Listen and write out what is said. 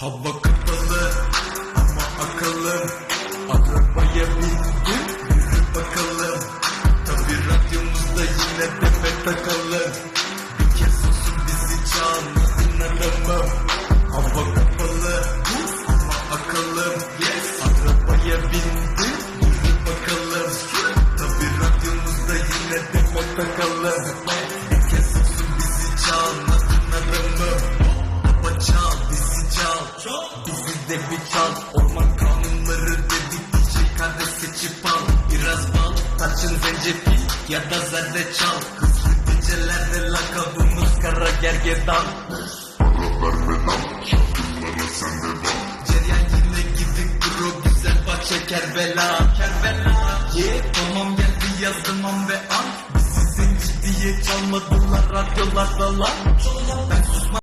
Hava kapalı ama akıllı. Arabaya bindim yürü bakalım. Tabi radyomuzda yine deme takalım Bir kez olsun bizi çalmasın aramam Hava kapalı ama akıllı. Yes. Arabaya bindim yürü bakalım. Tabi radyomuzda yine deme takalım çal Bizi de bir çal Orman kanunları dedik. DJ kardeş seçip al Biraz bal tarçın zencefil Ya da zerdeçal Hızlı gecelerde lakabımız kara gergedan. Para vermeden çapkınlara sende bak Ceryan yine gidip bro güzel bak şeker bela Kerbela. Ye tamam geldi yazdım ve an. Bizi zenci diye çalmadılar radyolarda lan. Ben